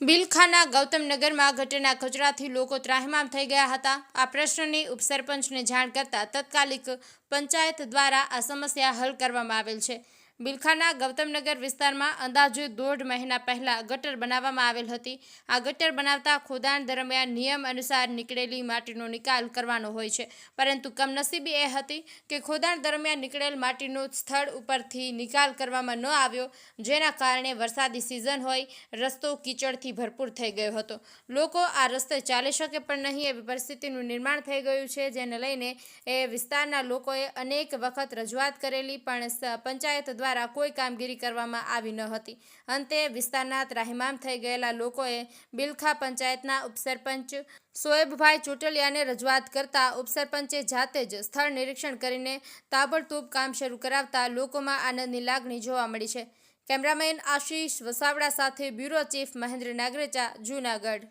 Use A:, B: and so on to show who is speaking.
A: બિલખાના ગૌતમનગરમાં ઘટના કચરાથી લોકો ત્રાહિમામ થઈ ગયા હતા. આ પ્રશ્નની ઉપસરપંચને જાણ કરતા તત્કાલિક પંચાયત દ્વારા આ સમસ્યા હલ કરવામાં આવેલ છે. બિલખાના ગૌતમનગર વિસ્તારમાં અંદાજે દોઢ મહિના પહેલાં ગટર બનાવવામાં આવેલ હતી. આ ગટર બનાવતા ખોદાણ દરમિયાન નિયમ અનુસાર નીકળેલી માટીનો નિકાલ કરવાનો હોય છે. પરંતુ કમનસીબી એ હતી કે ખોદાણ દરમિયાન નીકળેલ માટીનો સ્થળ ઉપરથી નિકાલ કરવામાં ન આવ્યો, જેના કારણે વરસાદી સિઝન હોય, રસ્તો કીચડથી ભરપૂર થઈ ગયો હતો. લોકો આ રસ્તે ચાલી શકે પણ નહીં એવી પરિસ્થિતિનું નિર્માણ થઈ ગયું છે, જેને લઈને એ વિસ્તારના લોકોએ અનેક વખત રજૂઆત કરેલી, પણ પંચાયત દ્વારા કોઈ કામગીરી કરવામાં આવી ન હતી. અંતે વિસ્તારના ત્રાહિમામ થઈ ગયેલા લોકોએ બિલખા પંચાયતના ઉપસરપંચ સોએબભાઈ ચૂંટલિયાને રજૂઆત કરતા ઉપસરપંચે જાતે જ સ્થળ નિરીક્ષણ કરીને તાબડતોબ કામ શરૂ કરાવતા લોકોમાં આનંદની લાગણી જોવા મળી છે. કેમેરામેન આશીષ વસાવડા સાથે બ્યુરો ચીફ મહેન્દ્ર નાગરેચા, જૂનાગઢ.